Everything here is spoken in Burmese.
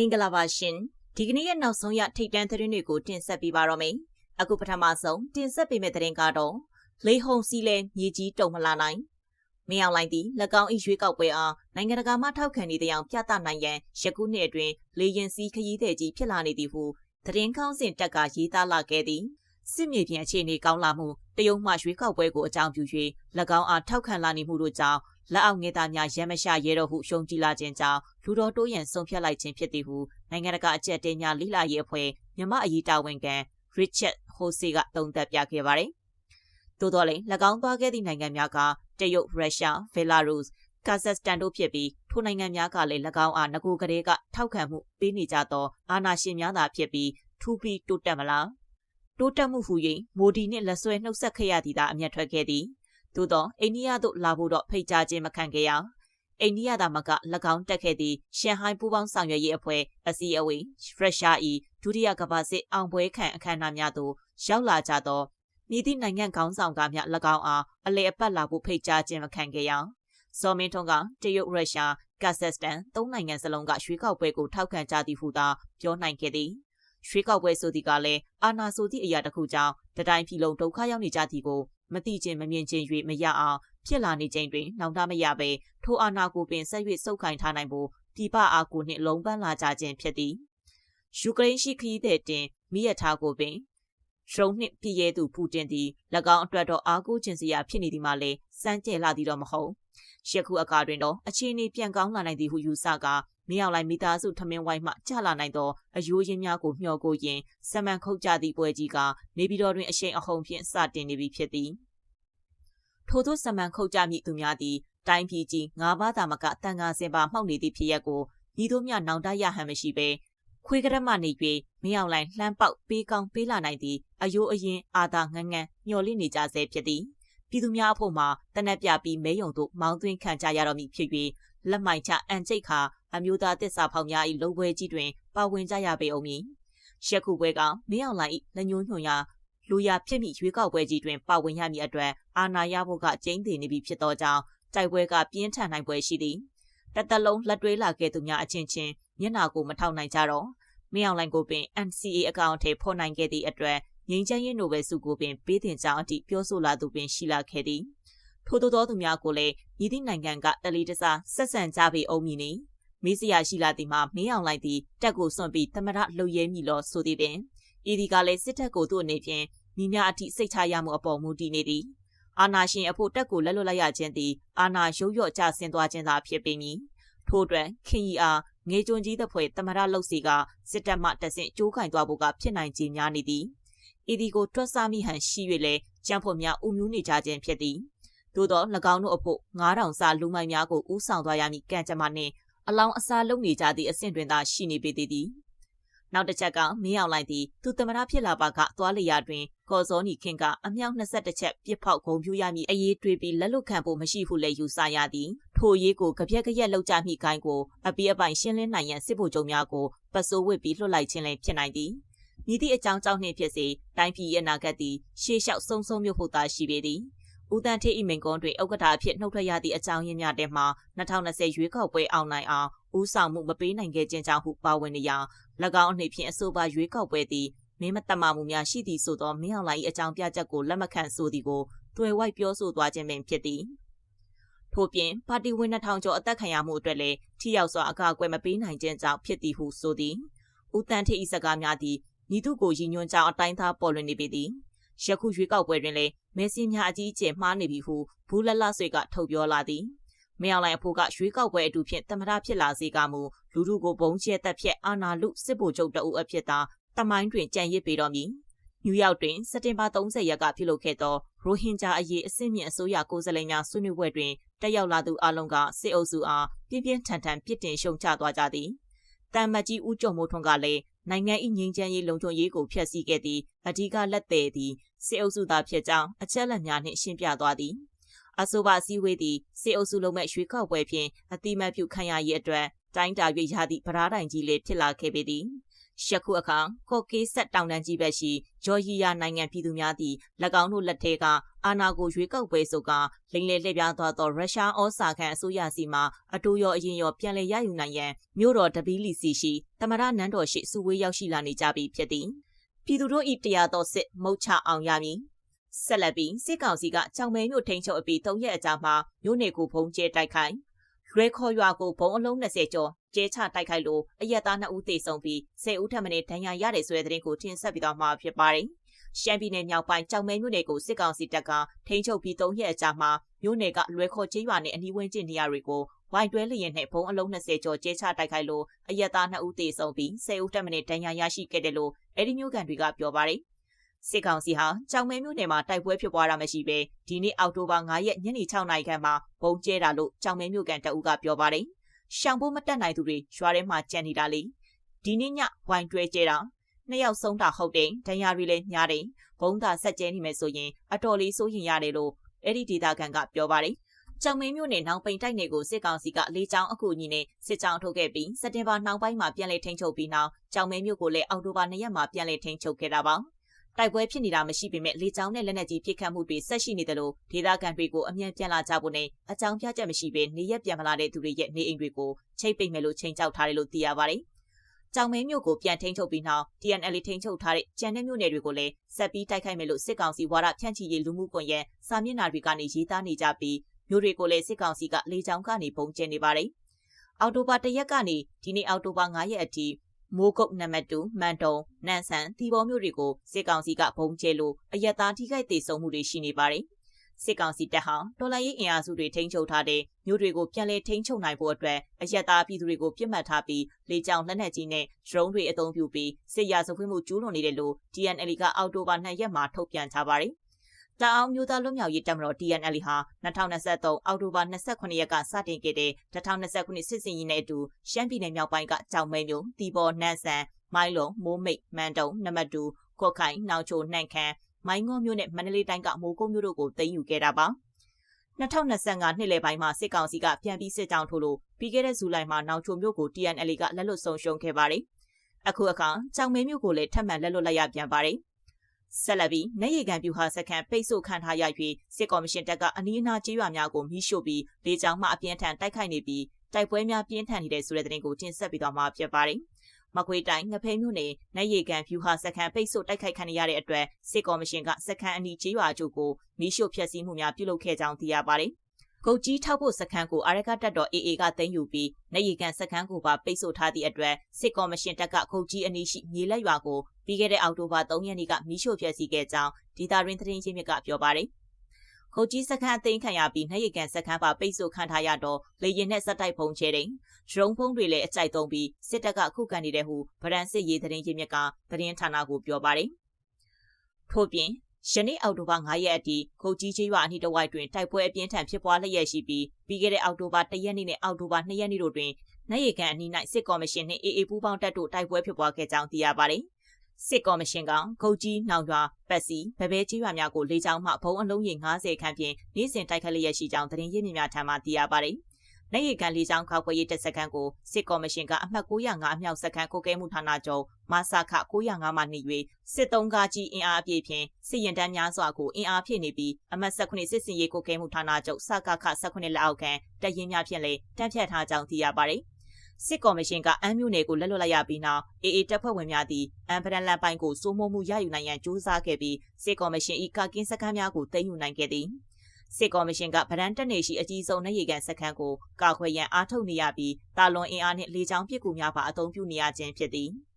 မင်္ဂလာပါရှင်ဒီကနေ့ရဲ့နောက်ဆုံးရထိတ်တန့်သတင်းတွေကိုတင်ဆက်ပေးပါတော့မယ်အခုပထမဆုံးတင်ဆက်ပေးမယ့်သတင်းကတော့လေဟုံစီလဲမြေကြီးတုံမလာနိုင်မင်းအောင်လိုင်းသည်၎င်း၏ရွေးကောက်ပွဲအားနိုင်ငံတကာမှထောက်ခံနေတဲ့အောင်ပြသနိုင်ရန်ယခုနှစ်အတွင်းလေရင်စီးခရီးသည်ကြီးဖြစ်လာနေသည်ဟုသတင်းကောင်းစဉ်တက်ကရေးသားလာခဲ့သည် စစ်မြေပြင်အခြေအနေကောင်းလာမှုတရုတ်မှရွေးကောက်ပွဲကိုအကြောင်းပြု၍၎င်းအားထောက်ခံလာနေမှုတို့ကြောင့်လက်အောက်ငယ်သားများရမ်းမရှာရဲတော့ဟုရှုံကြည်လာခြင်းကြောင့်လူတော်တိုးရန်ဆုံးဖြတ်လိုက်ခြင်းဖြစ်သည်ဟုနိုင်ငံတကာအကြက်တင်းများလိလာရေးအဖွဲ့မြမအရေးတာဝန်ခံ Richard Hose ကသုံးသပ်ပြခဲ့ပါတယ်။သို့တော်လည်း၎င်းသွားခဲ့သည့်နိုင်ငံများကတရုတ်၊ရုရှား၊ဘယ်လာရုစ်၊ကာဇက်စတန်တို့ဖြစ်ပြီးထိုနိုင်ငံများကလည်း၎င်းအားငကိုကလေးကထောက်ခံမှုပေးနေကြသောအာဏာရှင်များသာဖြစ်ပြီးထူးပြီးတိုးတက်မလား တိုးတက်မှုဟူ၍မိုဒီနှင့်လက်ဆွဲနှုတ်ဆက်ခဲ့ရသည်သာအမျက်ထွက်ခဲ့သည်သို့သောအိန္ဒိယသို့လာဖို့တော့ဖိတ်ကြားခြင်းမခံခဲ့ရအိန္ဒိယသားမက၎င်းတက်ခဲ့သည့်ရှန်ဟိုင်းပူးပေါင်းဆောင်ရွက်ရေးအဖွဲ့အစည်းအဝေးရုရှား၏ဒုတိယကမ္ဘာစစ်အောင်ပွဲခံအခမ်းအနားများသို့ရောက်လာကြသောမြည်သည့်နိုင်ငံခေါင်းဆောင်ကမျှ၎င်းအားအလေအပတ်လာဖို့ဖိတ်ကြားခြင်းမခံခဲ့ရ။စော်မင်းထွန်းကတရုတ်ရုရှားကာဇက်စတန်သုံးနိုင်ငံစလုံးကရွှေကောက်ပွဲကိုထောက်ခံကြသည်ဟုသာပြောနိုင်ခဲ့သည်။ ရွှေကောက်ပွဲဆိုသည်ကလည်းအာနာဆိုသည့်အရာတစ်ခုကြောင့်တတိုင်းပြည်လုံးဒုက္ခရောက်နေကြသည်ကိုမသိခြင်းမမြင်ခြင်း၍မရအောင်ဖြစ်လာနေခြင်းတွင်နှောင့်နှမရဘဲထိုအာနာကိုပင်ဆက်၍စုပ်ခိုင်ထားနိုင်ဖို့ပြပအားကိုနှင့်လုံးပန်းလာကြခြင်းဖြစ်သည်ယူကရိန်းရှိခရီးသည်တင်မိရထားကိုပင်ရှုံနှင့်ပြည်ရဲသူပူတင်သည်၎င်းအတွက်တော့အားကိုးခြင်းစရာဖြစ်နေသည်မှလည်းစမ်းကြဲလာသည်တော့မဟုတ်ရှက်ခုအခါတွင်တော့အခြေအနေပြန်ကောင်းလာနိုင်သည်ဟုယူဆက မင်းအောင်လိုက်မိသားစုထမင်းဝိုင်းမှကျလာနိုင်သောအယိုးရင်းများကိုမျှော်ကိုရင်စမန်ခုတ်ကြသည့်ပွဲကြီးကနေပြည်တော်တွင်အရှိန်အဟုန်ဖြင့်စတင်နေပြီဖြစ်သည်ထို့သောစမန်ခုတ်ကြမိသူများသည်တိုင်းပြည်ကြီးငါးပါးသာမကတန်ခါစင်ပါမှောက်နေသည့်ဖြစ်ရက်ကိုညီတို့မြနောင်တရဟန်မရှိပဲခွေးကရမနေ၍မင်းအောင်လိုင်းလှမ်းပေါက်ပေးကောင်းပေးလာနိုင်သည့်အယိုးအရင်အာသာငန်းငန်းမျော်လင့်နေကြဆဲဖြစ်သည်ပြည်သူများအဖို့မှာတနက်ပြပြီးမဲယုံတို့မောင်းသွင်းခံကြရတော့မည်ဖြစ်၍ လက်မိုင်ချအန်ကျိတ်ခါအမျိုးသားတစ္ဆာဖောင်များ၏လုံပွဲကြီးတွင်ပါဝင်ကြရပေအောင်မည်ရှက်ခုပွဲကမင်းအောင်လိုင်း၏လက်ညှိုးညွှန်ရာလူရဖြစ်မိရွေးကောက်ပွဲကြီးတွင်ပါဝင်ရမည်အတွက်အာဏာရဖို့ကကျင်းတည်နေပြီဖြစ်သောကြောင့်တိုက်ပွဲကပြင်းထန်နိုင်ပွဲရှိသည်တသက်လုံးလက်တွဲလာခဲ့သူများအချင်းချင်းမျက်နာကိုမထောက်နိုင်ကြတော့မင်းအောင်လိုင်းကိုပင် NCA အကောင့်ထဲဖော်နိုင်ခဲ့သည့်အတွက်ငင်းချမ်းရေးနိုဘယ်ဆုကိုပင်ပေးတင်ကြောင်းအထိပြောဆိုလာသူပင်ရှိလာခဲ့သည် ထို့သောသူများကိုလည်းဤသည့်နိုင်ငံကတလီတစားဆက်ဆံကြပေအောင်မည်နီမေးစရာရှိလာသည်မှာမင်းအောင်လိုက်သည်တက်ကိုစွန့်ပြီးသမရလှုပ်ရဲမိလောဆိုသည်ပင်ဤဒီကလည်းစစ်တပ်ကိုသူ့အနေဖြင့်မိများအထိစိတ်ချရမှုအပေါ်မူတည်နေသည်အာနာရှင်အဖို့တက်ကိုလက်လွတ်လိုက်ရခြင်းသည်အာနာရုပ်ရော့ကျဆင်းသွားခြင်းသာဖြစ်ပေမည်ထို့အတွက်ခင်ကြီးအားငေကျွန်းကြီးသဖွယ်တမရလုတ်စီကစစ်တပ်မှတဆင့်ကြိုးကင်သွားဖို့ကဖြစ်နိုင်ခြင်းများနေသည်ဤဒီကိုတွက်ဆမိဟန်ရှိ၍လဲကြံဖို့များဥမျိုးနေကြခြင်းဖြစ်သည် သို့သော၎င်းတို့အဖို့9000စာလူမိုင်များကိုဥဆောင်သွားရမည်ကံကြမ္မာနှင့်အလောင်းအစားလုပ်နေကြသည့်အဆင့်တွင်သာရှိနေပေသေးသည်နောက်တစ်ချက်ကမင်းအောင်လိုက်သည်သူသမရဖြစ်လာပါကသွားလျာတွင်ကော်စောနီခင်ကအမြောက်22ချက်ပြစ်ဖောက်ဂုံပြူရမည်အရေးတွေးပြီးလက်လွတ်ခံဖို့မရှိဟုလည်းယူဆရသည်ထိုရေးကိုကြပြက်ကြက်လောက်ကြမိခိုင်းကိုအပီးအပိုင်ရှင်းလင်းနိုင်ရန်စစ်ဗိုလ်ချုပ်များကိုပစိုးဝစ်ပြီးလွှတ်လိုက်ခြင်းလည်းဖြစ်နိုင်သည်မြည်သည့်အကြောင်းကြောင့်နှင့်ဖြစ်စေတိုင်းပြည်ရဲ့အနာဂတ်သည်ရှေးလျှောက်ဆုံးဆုံးမြို့ဖို့သာရှိပေသည် ဦးတန်းထေးဤမိန်ကွန်းတွင်ဥက္ကဋ္ဌအဖြစ်နှုတ်ထွက်ရသည့်အကြောင်းရင်းများထဲမှ2020ရွေးကောက်ပွဲအောင်နိုင်အောင်ဦးဆောင်မှုမပေးနိုင်ခဲ့ခြင်းကြောင့်ဟုပါဝင်နေရာ၎င်းအနေဖြင့်အဆိုပါရွေးကောက်ပွဲသည်မင်းမတမမှုများရှိသည်ဆိုသောမင်းအောင်လိုင်၏အကြောင်းပြချက်ကိုလက်မခံဆိုသည်ကိုတွယ်ဝိုက်ပြောဆိုသွားခြင်းပင်ဖြစ်သည်ထို့ပြင်ပါတီဝင်2000ကျော်အသက်ခံရမှုအတွက်လည်းထိရောက်စွာအကာအကွယ်မပေးနိုင်ခြင်းကြောင့်ဖြစ်သည်ဟုဆိုသည်ဦးတန်းထေး၏စကားများသည်ညီသူကိုရည်ညွှန်းကြောင်းအတိုင်းသားပေါ်လွင်နေပေသည် ယခုရွေးကောက်ပွဲတွင်လည်းမဲစင်းများအကြီးအကျယ်မှားနေပြီဟုဘူးလလဆွေကထုတ်ပြောလာသည်မင်းအောင်လိုင်အဖိုးကရွေးကောက်ပွဲအတူဖြင့်တမရဖြစ်လာစေကမူလူထုကိုဘုံကျဲတက်ဖြက်အာနာလူစစ်ဗိုလ်ချုပ်တအုပ်အဖြစ်သာတမိုင်းတွင်ကြံရစ်ပေတော်မူနယူးယောက်တွင်စက်တင်ဘာ30ရက်ကပြုလုပ်ခဲ့သောရိုဟင်ဂျာအရေးအဆင့်မြင့်အစိုးရကိုယ်စားလှယ်များဆွေးနွေးပွဲတွင်တက်ရောက်လာသူအလုံးကစစ်အုပ်စုအားပြင်းပြင်းထန်ထန်ပြစ်တင်ရှုံချသွားကြသည်တမ်မတ်ကြီးဦးကျော်မိုးထွန်းကလည်း နိုင်ငံ၏ငြိမ်းချမ်းရေးလုံခြုံရေးကိုဖျက်ဆီးခဲ့သည့်အဓိကလက်သည်သည်စစ်အုပ်စုသားဖြစ်ကြောင်းအချက်အလက်များနှင့်ရှင်းပြသွားသည်အဆိုပါစည်းဝေးသည့်စစ်အုပ်စုလုံးမဲ့ရွှေခောက်ပွဲဖြင့်အတိမတ်ပြုခံရရေးအတွက်တိုင်းတာ၍ရသည့်ဗရားတိုင်ကြီးလေးဖြစ်လာခဲ့ပေသည် ယခုအခါကော့ကေးဆက်တောင်တန်းကြီးဘက်ရှိဂျော်ဂျီယာနိုင်ငံပြည်သူများသည်၎င်းတို့လက်ထက်ကအာနာကိုရွေးကောက်ပွဲဆိုကလိမ့်လေလှည့်ပြားသွားသောရုရှားဩစာခံအစိုးရစီမှအတူရောအရင်ရောပြန်လည်ရယူနိုင်ရန်မြို့တော်တပီလီစီရှိတမရနန်းတော်ရှိစုဝေးရောက်ရှိလာနေကြပြီဖြစ်သည်ပြည်သူတို့၏တရားတော်စစ်မုတ်ချအောင်ရမည်ဆက်လက်ပြီးစစ်ကောင်စီကကြောင်မဲမြို့ထိန်ချုပ်အပြီး၃ရက်အကြာမှာမြို့နယ်ကိုဖုံးကျဲတိုက်ခိုက်ရွဲခေါ်ရွာကိုဘုံအလုံး20ကျော် ကျဲချတိုက်ခိုက်လို့အရက်သား2ဦးသေဆုံးပြီး10ဦးထပ်မံဒဏ်ရာရတယ်ဆိုတဲ့သတင်းကိုတင်ဆက်ပြီးတော့မှာဖြစ်ပါတယ်။ရှမ်းပြည်နယ်မြောက်ပိုင်းကြောင်မဲမြို့နယ်ကိုစစ်ကောင်စီတပ်ကထိန်းချုပ်ပြီး3ရက်အကြာမှာမြို့နယ်ကလွဲခေါ်ကျေးရွာနဲ့အနီးဝန်းကျင်နေရာတွေကိုဝိုင်တွဲလျင်နဲ့ဘုံအလုံး20ကျော်ကျဲချတိုက်ခိုက်လို့အရက်သား2ဦးသေဆုံးပြီး10ဦးထပ်မံဒဏ်ရာရရှိခဲ့တယ်လို့အဲဒီမြို့ကန်တွေကပြောပါတယ်။စစ်ကောင်စီဟာကြောင်မဲမြို့နယ်မှာတိုက်ပွဲဖြစ်ပွားတာမရှိဘဲဒီနေ့အောက်တိုဘာ9ရက်ညနေ6နာရီခန့်မှာဘုံကျဲတာလို့ကြောင်မဲမြို့ကန်တအုပ်ကပြောပါတယ်။ ရှောင်ဖို့မတက်နိုင်သူတွေရွာထဲမှာကြံနေတာလေဒီနေ့ညဝိုင်တွဲကျဲတာနှစ်ယောက်ဆုံးတာဟုတ်တယ်ဒဏ်ရာတွေလည်းများတယ်ဘုံသာဆက်ကျဲနေမယ်ဆိုရင်အတော်လေးစိုးရင်ရတယ်လို့အဲ့ဒီဒေတာကန်ကပြောပါတယ်ကြောင်မင်းမြို့နယ်နောင်ပိန်တိုက်နယ်ကိုစစ်ကောင်စီကလေးချောင်းအခုညီနဲ့စစ်ကြောင်းထုတ်ခဲ့ပြီးစက်တင်ဘာနောက်ပိုင်းမှာပြန်လည်ထိန်းချုပ်ပြီးနောက်ကြောင်မင်းမြို့ကိုလည်းအောက်တိုဘာ၂ရက်မှာပြန်လည်ထိန်းချုပ်ခဲ့တာပါ။ တိုက်ပွဲဖြစ်နေတာမရှိပေမဲ့လေကြောင်းနဲ့လက်နက်ကြီးပစ်ခတ်မှုတွေဆက်ရှိနေတယ်လို့ဒေသခံတွေကိုအမြန်ပြန်လာကြဖို့နဲ့အကြောင်းပြချက်မရှိဘဲနေရက်ပြန်မလာတဲ့သူတွေရဲ့နေအိမ်တွေကိုချိတ်ပိတ်မယ်လို့ချိန်ချောက်ထားတယ်လို့သိရပါတယ်။ကြောင်မဲမြို့ကိုပြန်ထိန်းချုပ်ပြီးနောက် TNL ထိန်းချုပ်ထားတဲ့ကျန်တဲ့မြို့နယ်တွေကိုလည်းဆက်ပြီးတိုက်ခိုက်မယ်လို့စစ်ကောင်စီဝါဒဖြန့်ချီရေးလူမှုကွန်ရက်စာမျက်နှာတွေကနေရေးသားနေကြပြီးမြို့တွေကိုလည်းစစ်ကောင်စီကလေကြောင်းကနေပုံကျဲနေပါတယ်။အော်တိုဘာ၁ရက်ကနေဒီနေ့အော်တိုဘာ9ရက်အထိ မိုးကုတ်နံပါတ်2မန်တုံနန်ဆန်တီဘောမျိုးတွေကိုစစ်ကောင်စီကဘုံကျဲလို့အယက်သားထိခိုက်ဒေဆုံးမှုတွေရှိနေပါတယ်။စစ်ကောင်စီတပ်ဟာတော်လိုင်းရေးအင်အားစုတွေထိန်းချုပ်ထားတဲ့မြို့တွေကိုပြန်လည်ထိန်းချုပ်နိုင်ဖို့အတွက်အယက်သားပြည်သူတွေကိုပြစ်မှတ်ထားပြီးလေကြောင်းလက်နက်ကြီးနဲ့ဒရုန်းတွေအသုံးပြုပြီးစစ်ရာဇဝတ်မှုကျူးလွန်နေတယ်လို့ TNL ကအောက်တိုဘာ2ရက်မှာထုတ်ပြန်ထားပါတယ်။ တအောင်မျိုးသားလွတ်မြောက်ရေးတပ်မတော် TNL ဟာ2023အောက်တိုဘာ28ရက်ကစတင်ခဲ့တဲ့2020ခုနှစ်စစ်စင်ရေးနဲ့အတူရှမ်းပြည်နယ်မြောက်ပိုင်းကကြောင်မဲမျိုးတီဘော်နန်းဆန်မိုင်းလုံမိုးမိတ်မန်တုံနံပါတ်2ခော့ခိုင်နောင်ချိုနှန့်ခမ်းမိုင်းငေါမျိုးနဲ့မန္တလေးတိုင်းကမိုးကုတ်မျိုးတို့ကိုသိမ်းယူခဲ့တာပါ2025နှစ်လယ်ပိုင်းမှာစစ်ကောင်စီကပြန်ပြီးစစ်ကြောင်းထိုးလို့ပြီးခဲ့တဲ့ဇူလိုင်မှာနောင်ချိုမျိုးကို TNL ကလက်လွတ်ဆုံးရှုံးခဲ့ပါတယ်အခုအခါကြောင်မဲမျိုးကိုလည်းထပ်မံလက်လွတ်လိုက်ရပြန်ပါတယ် ဆက်လက်ပြီးနေရီကန်ပြူဟာစခန်းပိတ်ဆို့ခံထားရ၍စစ်ကော်မရှင်တပ်ကအနီးအနားကျေးရွာများကိုမိရှို့ပြီးလေကြောင်းမှအပြင်းထန်တိုက်ခိုက်နေပြီးတိုက်ပွဲများပြင်းထန်နေတဲ့ဆိုတဲ့သတင်းကိုတင်ဆက်ပေးသွားမှာဖြစ်ပါတယ်။မကွေးတိုင်းငပိန်းမြို့နယ်နေရီကန်ပြူဟာစခန်းပိတ်ဆို့တိုက်ခိုက်ခံရတဲ့အတွက်စစ်ကော်မရှင်ကစခန်းအနီးကျေးရွာချို့ကိုမိရှို့ဖျက်ဆီးမှုများပြုလုပ်ခဲ့ကြောင်းသိရပါတယ်။ ကုတ်ကြီးထောက်ဖို့စခန်းကိုအာရကတပ်တော် AA ကသိမ်းယူပြီးနေရီကန်စခန်းကိုပါပိတ်ဆို့ထားသည့်အတွက်စစ်ကော်မရှင်တပ်ကကုတ်ကြီးအနီးရှိမြေလက်ရွာကိုပြီးခဲ့တဲ့အောက်တိုဘာ3ရက်နေ့ကမီးရှို့ဖျက်ဆီးခဲ့ကြောင်းဒေတာရင်းသတင်းချင်းမြစ်ကပြောပါတယ်။ခုတ်ကြီးစခန်းအသိမ်းခံရပြီးနှက်ရည်ကန်စခန်းပါပိတ်ဆို့ခံထားရတော့လေရင်နဲ့စက်တိုက်ဖုံချဲတယ်။ဒရုန်းဖုံးတွေလည်းအကြိုက်သုံးပြီးစစ်တပ်ကခုခံနေတဲ့ဟုဗရန်စစ်ရေးသတင်းချင်းမြစ်ကသတင်းဌာနကိုပြောပါတယ်။ထို့ပြင် ယနေ့အောက်တိုဘာ9ရက်အထိခုတ်ကြီးချေးရွာအနီးတစ်ဝိုက်တွင်တိုက်ပွဲအပြင်းထန်ဖြစ်ပွားလျက်ရှိပြီးပြီးခဲ့တဲ့အောက်တိုဘာ1ရက်နေ့နဲ့အောက်တိုဘာ2ရက်နေ့တို့တွင်နိုင်ရီကန်အနီး၌စစ်ကော်မရှင်နှင့်အေအေပူးပေါင်းတပ်တို့တိုက်ပွဲဖြစ်ပွားခဲ့ကြောင်းသိရပါတယ်။စစ်ကော်မရှင်ကဂုတ်ကြီးနှောင်ရွာပတ်စီဗဘဲကြီးရွာများကိုလေကြောင်းမှဘုံအလုံးရေ90ခန့်ဖြင့်နေ့စဉ်တိုက်ခတ်လျက်ရှိကြောင်းသတင်းရင်းမြစ်များထံမှသိရပါတယ်။ နိုင်ရီကန်လေကြောင်းခောက်ခွေရေးတပ်စခန်းကိုစစ်ကော်မရှင်ကအမှတ်905အမြောက်စခန်းကိုကဲမှုဌာနချုပ်မဆာခ905မှနှိ၍စစ်သုံးကားကြီးအင်အားအပြည့်ဖြင့်စစ်ရင်တန်းများစွာကိုအင်အားဖြည့်နေပြီးအမှတ်19စစ်စင်ရေးကိုကဲမှုဌာနချုပ်စကခ19လက်အောက်ခံတပ်ရင်းများဖြင့်လည်းတန်းဖြတ်ထားကြောင်းသိရပါတယ်။စစ်ကော်မရှင်ကအမ်းမြို့နယ်ကိုလက်လွတ်လိုက်ရပြီးနောက်အေအေတပ်ဖွဲ့ဝင်များသည်အမ်ပရန်လန်ပိုင်းကိုစိုးမိုးမှုရယူနိုင်ရန်ကြိုးစားခဲ့ပြီးစစ်ကော်မရှင်၏ကာကင်းစခန်းများကိုသိမ်းယူနိုင်ခဲ့သည် စစ်ကော်မရှင်ကဗရန်တက်နေရှိအကြီးဆုံးနေရီကန်စခန်းကိုကာခွဲရန်အားထုတ်နေရပြီးတာလွန်အင်အားနှင့်လေကြောင်းပစ်ကူများပါအသုံးပြုနေရခြင်းဖြစ်သည်။